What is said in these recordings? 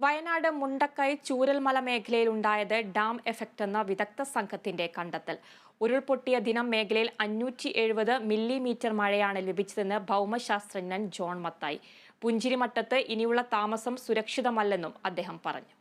വയനാട് മുണ്ടക്കൈ ചൂരൽമല മേഖലയിൽ ഉണ്ടായത് dam effect എന്ന വിദഗ്ധ സംഘത്തിന്റെ കണ്ടെത്തൽ. ഉരുൾപൊട്ടിയ ദിനം മേഖലയിൽ അഞ്ഞൂറ്റി എഴുപത് മില്ലിമീറ്റർ മഴയാണ് ലഭിച്ചതെന്ന് ഭൗമശാസ്ത്രജ്ഞൻ ജോൺ മത്തായി. പുഞ്ചിരിമട്ടത്ത് ഇനിയുള്ള താമസം സുരക്ഷിതമല്ലെന്നും അദ്ദേഹം പറഞ്ഞു.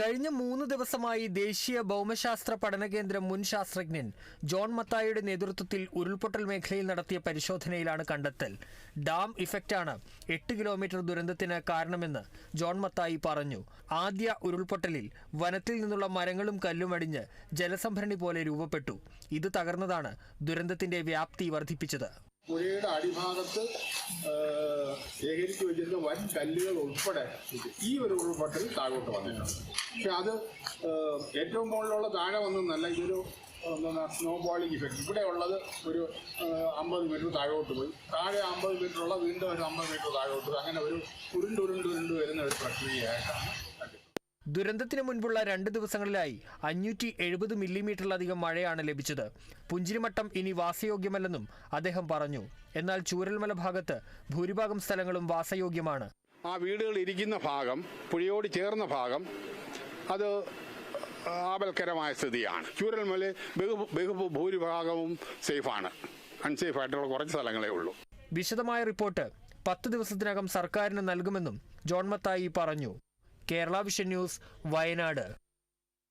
കഴിഞ്ഞ മൂന്ന് ദിവസമായി ദേശീയ ഭൗമശാസ്ത്ര പഠന കേന്ദ്രം മുൻ ശാസ്ത്രജ്ഞൻ ജോൺ മത്തായിയുടെ നേതൃത്വത്തിൽ ഉരുൾപൊട്ടൽ മേഖലയിൽ നടത്തിയ പരിശോധനയിലാണ് കണ്ടെത്തൽ. ഡാം ഇഫക്റ്റാണ് എട്ട് കിലോമീറ്റർ ദുരന്തത്തിന് കാരണമെന്ന് ജോൺ മത്തായി പറഞ്ഞു. ആദ്യ ഉരുൾപൊട്ടലിൽ വനത്തിൽ നിന്നുള്ള മരങ്ങളും കല്ലും അടിഞ്ഞ് ജലസംഭരണി പോലെ രൂപപ്പെട്ടു. ഇത് തകർന്നതാണ് ദുരന്തത്തിന്റെ വ്യാപ്തി വർദ്ധിപ്പിച്ചത്. പുഴയുടെ അടിഭാഗത്ത് ശേഖരിച്ചു വെച്ചിരുന്ന വൻ കല്ലുകൾ ഉൾപ്പെടെ ഈ ഒരു ഉരുൾപൊട്ടൽ താഴോട്ട് വന്നിട്ടുണ്ട്. പക്ഷെ അത് ഏറ്റവും മുകളിലുള്ള താഴെ വന്നൊന്നല്ല ഇതൊരു സ്നോ ബോളിംഗ് ഇഫക്റ്റ് ഇവിടെ ഉള്ളത് ഒരു അമ്പത് മീറ്റർ താഴോട്ട് പോയി. താഴെ അമ്പത് മീറ്ററുള്ള വീണ്ടും ഒരു അമ്പത് മീറ്റർ താഴോട്ട് അങ്ങനെ ഒരു ഉരുണ്ടുരുണ്ടുരുണ്ട് വരുന്ന ഒരു പ്രക്രിയയായിട്ടാണ് ദുരന്തത്തിന് മുൻപുള്ള രണ്ട് ദിവസങ്ങളിലായി അഞ്ഞൂറ്റി എഴുപത് മില്ലിമീറ്ററിലധികം മഴയാണ് ലഭിച്ചത്. പുഞ്ചിരിമട്ടം ഇനി വാസയോഗ്യമല്ലെന്നും അദ്ദേഹം പറഞ്ഞു. എന്നാൽ ചൂരൽമല ഭാഗത്ത് ഭൂരിഭാഗം സ്ഥലങ്ങളും വാസയോഗ്യമാണ്. ആ വീടുകൾ ഇരിക്കുന്ന ഭാഗം പുഴയോട് ചേർന്ന ഭാഗം അത് ആപൽക്കരമായ സ്ഥിതിയാണ്. ചൂരൽമല ബഹു ബഹു ഭൂരിഭാഗവും സേഫാണ്. അൺസേഫ് ആയിട്ടുള്ള കുറച്ച് സ്ഥലങ്ങളേ ഉള്ളൂ. വിശദമായ റിപ്പോർട്ട് പത്ത് ദിവസത്തിനകം സർക്കാരിന് നൽകുമെന്നും ജോൺ മത്തായി പറഞ്ഞു. Kerala vision news Wayanad.